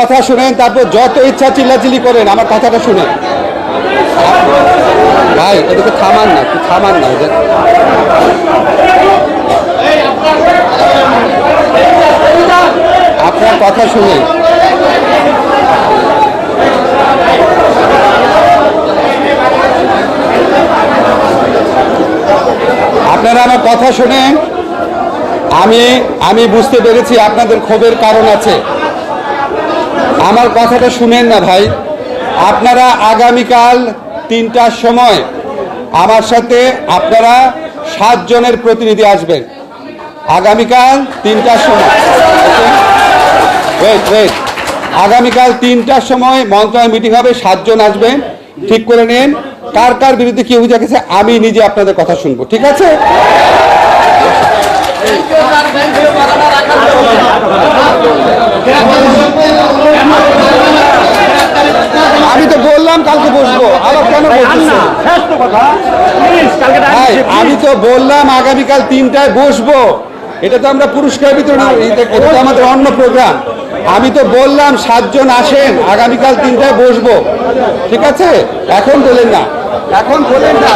কথা শুনেন, তারপর যত ইচ্ছা চিল্লাচিল্লি করেন, আমার কথাটা শুনেন। ভাই, এদিকে থামান না থামান না আপনার কথা শুনে আপনারা আমার কথা শুনেন। আমি আমি বুঝতে পেরেছি আপনাদের ক্ষোভের কারণ আছে। আমার কথাটা শুনেন না ভাই। আপনারা আগামীকাল তিনটার সময় আমার সাথে আপনারা সাতজনের প্রতিনিধি আসবেন। আগামীকাল তিনটার সময়। ওয়েট ওয়েট আগামীকাল তিনটার সময় মন্ত্রণালয় মিটিং হবে, সাতজন আসবেন। ঠিক করে নেন, কার কার বিরুদ্ধে কি অভিযোগ আছে, আমি নিজে আপনাদের কথা শুনব। ঠিক আছে আমি তো বললাম কালকে বসবো। আবার কেন আমি তো বললাম আগামীকাল তিনটায় বসবো। এটা তো আমরা পুরস্কার বিতরণ এটা এটা তো আমাদের অন্য প্রোগ্রাম আমি তো বললাম সাতজন আসেন আগামীকাল তিনটায় বসবো। ঠিক আছে? এখন বলেন না। এখন বলেন না।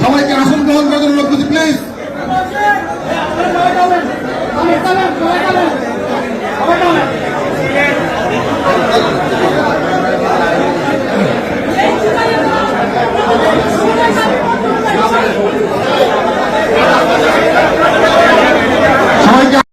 সবাইকে আসন গ্রহণ করার জন্য লোক প্লিজ